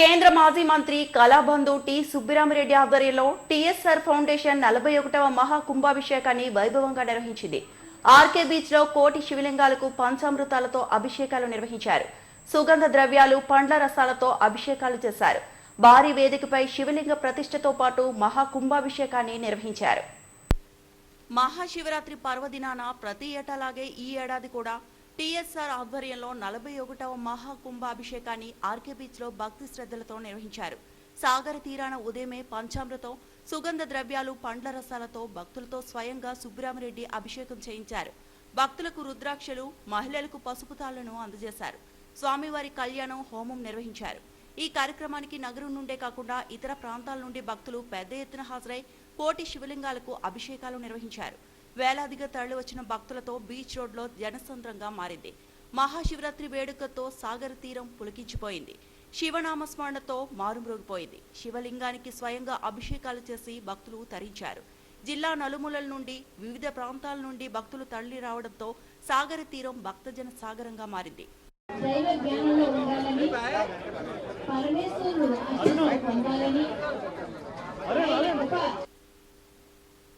కేంద్ర మాజీ మంత్రి కళాబంధు టి. సుబ్బిరామిరెడ్డి ఆధ్వర్యంలో టీఎస్ఆర్ ఫౌండేషన్ నలభై ఒకటవ మహా కుంభాభిషేకాన్ని వైభవంగా నిర్వహించింది. ఆర్కే బీచ్లో కోటి శివలింగాలకు పంచామృతాలతో అభిషేకాలు నిర్వహించారు. సుగంధ ద్రవ్యాలు పండ్ల రసాలతో అభిషేకాలు చేశారు. భారీ వేదికపై శివలింగ ప్రతిష్టతో పాటు మహా కుంభాభిషేకాన్ని నిర్వహించారు. మహాశివరాత్రి పర్వదినాన ప్రతి ఏటాలాగే ఈ ఏడాది కూడా టీఎస్ఆర్ ఆధ్వర్యంలో నలభై ఒకటవ మహాకుంభాభిషేకాన్ని ఆర్కే బీచ్లో భక్తి శ్రద్ధలతో నిర్వహించారు. సాగర తీరాన ఉదయమే పంచామృతం సుగంధ ద్రవ్యాలు పండ్ల రసాలతో భక్తులతో స్వయంగా సుబ్బరామరెడ్డి అభిషేకం చేయించారు. భక్తులకు రుద్రాక్షలు మహిళలకు పసుపు తాళ్ళను అందజేశారు. స్వామివారి కళ్యాణం హోమం నిర్వహించారు. ఈ కార్యక్రమానికి నగరం నుండే కాకుండా ఇతర ప్రాంతాల నుండి భక్తులు పెద్ద ఎత్తున హాజరై కోటి శివలింగాలకు అభిషేకాలు నిర్వహించారు. వేలాదిగా తరలి వచ్చిన భక్తులతో బీచ్ రోడ్లో జనసంద్రంగా మారింది. మహాశివరాత్రి వేడుకతో సాగర తీరం పులికించిపోయింది. శివనామస్మరణతో మారుమ్రోగిపోయింది. శివలింగానికి స్వయంగా అభిషేకాలు చేసి భక్తులు తరించారు. జిల్లా నలుమూలల నుండి వివిధ ప్రాంతాల నుండి భక్తులు తరలి రావడంతో సాగర తీరం భక్తజన సాగరంగా మారింది. దైవ జ్ఞానంలో ఉండాలని పరమేశ్వరుడు పొందాలని.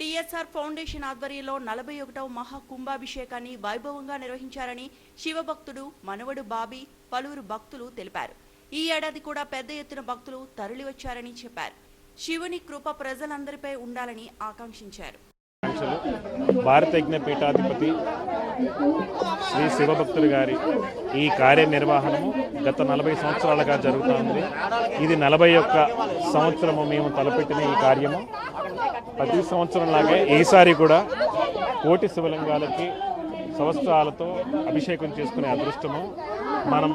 టీఎస్ఆర్ ఫౌండేషన్ ఆధ్వర్యంలో నలభై ఒకటవ మహా కుంభాభిషేకాన్ని వైభవంగా నిర్వహించారని శివభక్తుడు మనవడు బాబీ పలువురు భక్తులు తెలిపారు. ఈ ఏడాది కూడా పెద్ద ఎత్తున భక్తులు తరలివచ్చారని చెప్పారు. శివుని కృప ప్రజలందరిపై ఉండాలని ఆకాంక్షించారు. ఆకాంక్షలు పీఠాధిపతి శ్రీ శివభక్తులు గారి ఈ కార్యనిర్వహణము గత నలభై సంవత్సరాలుగా జరుగుతోంది. ఇది నలభై ఒక్క సంవత్సరము మేము తలపెట్టిన ఈ కార్యము. ప్రతి సంవత్సరంలాగే ఈసారి కూడా కోటి శివలింగాలకి సంవత్సరాలతో అభిషేకం చేసుకునే అదృష్టము మనం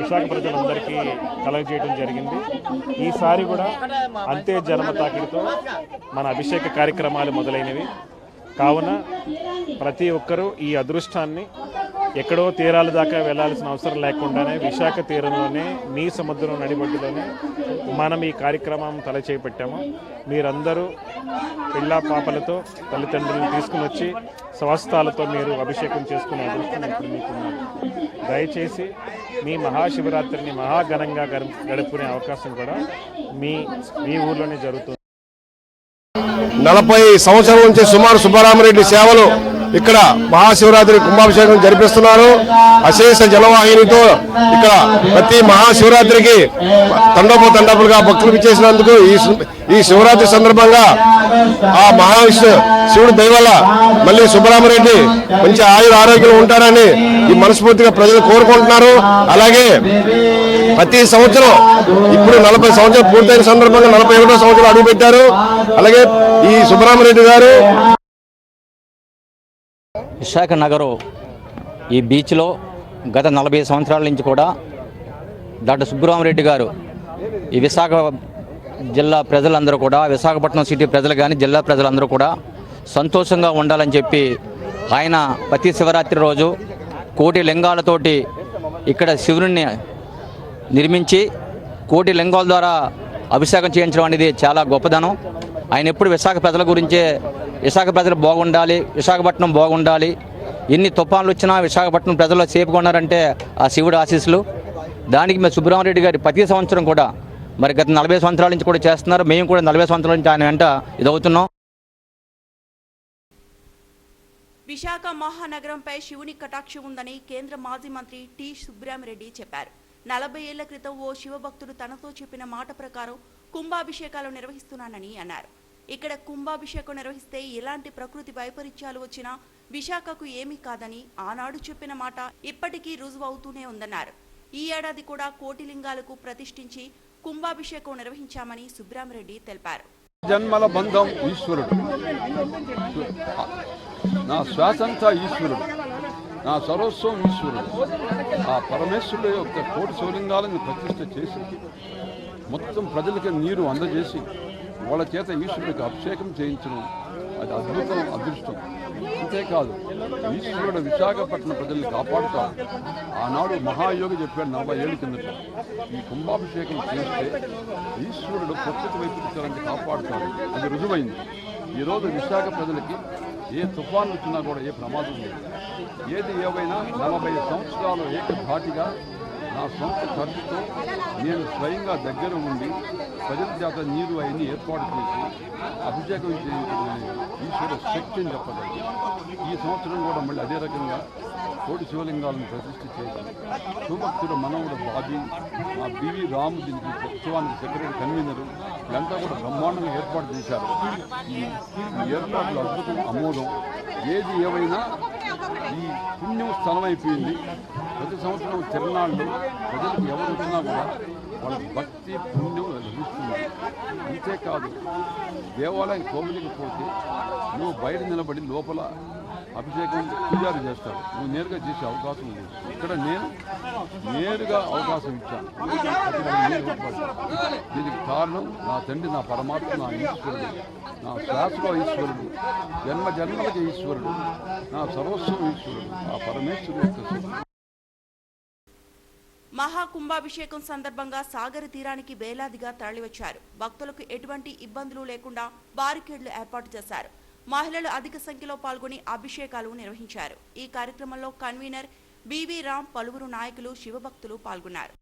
విశాఖ ప్రజలందరికీ కలగజేయడం జరిగింది. ఈసారి కూడా అంతే జన్మ తాకిడితో మన అభిషేక కార్యక్రమాలు మొదలైనవి. కావున ప్రతి ఒక్కరూ ఈ అదృష్టాన్ని ఎక్కడో తీరాల దాకా వెళ్ళాల్సిన అవసరం లేకుండానే విశాఖ తీరంలోనే మీ సముద్రం నడిబొడ్డులోనే మనం ఈ కార్యక్రమం తల చేపట్టాము మీరందరూ పిల్ల పాపలతో తల్లిదండ్రులను తీసుకుని వచ్చి స్వస్థాలతో మీరు అభిషేకం చేసుకునే అదృష్టం ఇప్పుడు మీకున్నారు దయచేసి మీ మహాశివరాత్రిని మహాఘనంగా గడుపుకునే అవకాశం కూడా మీ మీ ఊర్లోనే జరుగుతుంది. నలభై సంవత్సరాల నుంచి సుమారు సుబ్బారామరెడ్డి సేవలు ఇక్కడ మహాశివరాత్రి కుంభాభిషేకం జరిపిస్తున్నారు. అశేష జలవాహినితో ఇక్కడ ప్రతి మహాశివరాత్రికి తండపు తండపులుగా భక్తులు ఇచ్చేసినందుకు ఈ ఈ శివరాత్రి సందర్భంగా ఆ మహావిష్ణు శివుడు దయవల్ల మళ్ళీ సుబ్బరామరెడ్డి మంచి ఆయుర ఆరోగ్యం ఉంటారని ఈ మనస్ఫూర్తిగా ప్రజలు కోరుకుంటున్నారు. అలాగే ప్రతి సంవత్సరం ఇప్పుడు నలభై సంవత్సరాలు పూర్తయిన సందర్భంగా నలభై ఒకటో సంవత్సరం అడుగుపెట్టారు. అలాగే ఈ సుబ్బరామరెడ్డి గారు విశాఖ నగరం ఈ బీచ్లో గత నలభై సంవత్సరాల నుంచి కూడా డాక్టర్ సుబ్బరామరెడ్డి గారు ఈ విశాఖ జిల్లా ప్రజలందరూ కూడా విశాఖపట్నం సిటీ ప్రజలు కానీ జిల్లా ప్రజలందరూ కూడా సంతోషంగా ఉండాలని చెప్పి ఆయన ప్రతి శివరాత్రి రోజు కోటి లింగాలతోటి ఇక్కడ శివుని నిర్మించి కోటి లింగాల ద్వారా అభిషేకం చేయించడం అనేది చాలా గొప్పదనం. ఆయన ఎప్పుడు విశాఖ ప్రజల గురించే విశాఖ ప్రజలు బాగుండాలి విశాఖపట్నం బాగుండాలి. ఎన్ని తుఫాన్లు వచ్చినా విశాఖపట్నం ప్రజలు సేఫ్గా ఉన్నారంటే ఆ శివుడు ఆశీస్సులు. దానికి మేము సుబ్బరామరెడ్డి గారి ప్రతి సంవత్సరం కూడా మరి గత నలభై సంవత్సరాల నుంచి కూడా చేస్తున్నారు. మేము కూడా నలభై సంవత్సరాల నుంచి ఆయన వెంట ఇదవుతున్నాం. విశాఖ మహానగరంపై శివుని కటాక్షం ఉందని కేంద్ర మాజీ మంత్రి టి సుబ్బరామిరెడ్డి చెప్పారు. నలభై ఏళ్ళ క్రితం ఓ శివభక్తుడు తనతో చెప్పిన మాట ప్రకారం కుంభాభిషేకాలు నిర్వహిస్తున్నానని అన్నారు. ఇక్కడ కుంభాభిషేకం నిర్వహిస్తే ఎలాంటి ప్రకృతి వైపరీత్యాలు వచ్చినా విశాఖకు ఏమీ కాదని ఆనాడు చెప్పిన మాట ఇప్పటికీ రుజువు అవుతూనే ఉందన్నారు. ఈ ఏడాది కూడా కోటిలింగాలకు ప్రతిష్ఠించి కుంభాభిషేకం నిర్వహించామని సుబ్రామరెడ్డి తెలిపారు. జన్మల బంధం ఈశ్వరుడు. నా శ్వాసంతా ఈశ్వరుడు. నా సర్వస్వం ఈశ్వరుడు. ఆ పరమేశ్వరుడు యొక్క కోటి శివలింగాలను ప్రతిష్ట చేసి మొత్తం ప్రజలకి నీరు అందజేసి వాళ్ళ చేత ఈశ్వరుడికి అభిషేకం చేయించడం అది అద్భుతం అదృష్టం. అంతేకాదు ఈశ్వరుడు విశాఖపట్నం ప్రజల్ని కాపాడుతాడు. ఆనాడు మహాయోగి చెప్పాడు నలభై ఏళ్ళ కిందట ఈ కుంభాభిషేకం చేస్తే ఈశ్వరుడు ప్రకృతి వైపు కాపాడుతాడు. అది రుజువైంది. ఈరోజు విశాఖ ప్రజలకి ఏ తుఫాన్ వచ్చినా కూడా ఏ ప్రమాదం లేదు. ఏది ఏవైనా నలభై సంవత్సరాలు ఏకధాటిగా నా సొంత ఖర్చుతో నేను స్వయంగా దగ్గర ఉండి ప్రజల చేత నీరు అవన్నీ ఏర్పాటు చేసి అభిషేకం చేయించుకునే ఈశ్వర శక్తి అని చెప్పగలను. ఈ సంవత్సరం కూడా మళ్ళీ అదే రకంగా కోటి శివలింగాలను ప్రతిష్ఠ చేసి సుభక్తుడు మనవుడు బాబీ మా బివి రాము దీనికి ఉత్సవానికి సెక్రటరీ కన్వీనరు. ఇదంతా కూడా బ్రహ్మాండంగా ఏర్పాటు చేశారు. ఈ ఈ ఏర్పాట్లు అద్భుతం అమోఘం. ఏది ఏవైనా ఈ పుణ్యం స్థలమైపోయింది ప్రతి సంవత్సరం తిరునాళ్ళు ప్రజలకు ఎవరు వచ్చినా కూడా వాళ్ళ భక్తి పుణ్యం లభిస్తుంది. అంతేకాదు దేవాలయం కోవిలికి పోతే నువ్వు బయట నిలబడి లోపల అభిషేకం పూజారి చేస్తాడు. నువ్వు నేరుగా చేసే అవకాశం ఉంది. ఇక్కడ నేను నేరుగా అవకాశం ఇచ్చాను. దీనికి కారణం నా తండ్రి నా పరమాత్మ నా ఈశ్వరుడు. నా శాశ్వత ఈశ్వరుడు. జన్మ జన్మలకి ఈశ్వరుడు. నా సర్వస్వం ఈశ్వరుడు. నా పరమేశ్వరుడు యొక్క మహాకుంభాభిషేకం సందర్భంగా సాగర తీరానికి వేలాదిగా తరలివచ్చారు. భక్తులకు ఎటువంటి ఇబ్బందులు లేకుండా బారికేడ్లు ఏర్పాటు చేశారు. మహిళలు అధిక సంఖ్యలో పాల్గొని అభిషేకాలు నిర్వహించారు. ఈ కార్యక్రమంలో కన్వీనర్ బివి రామ్ పలువురు నాయకులు శివభక్తులు పాల్గొన్నారు.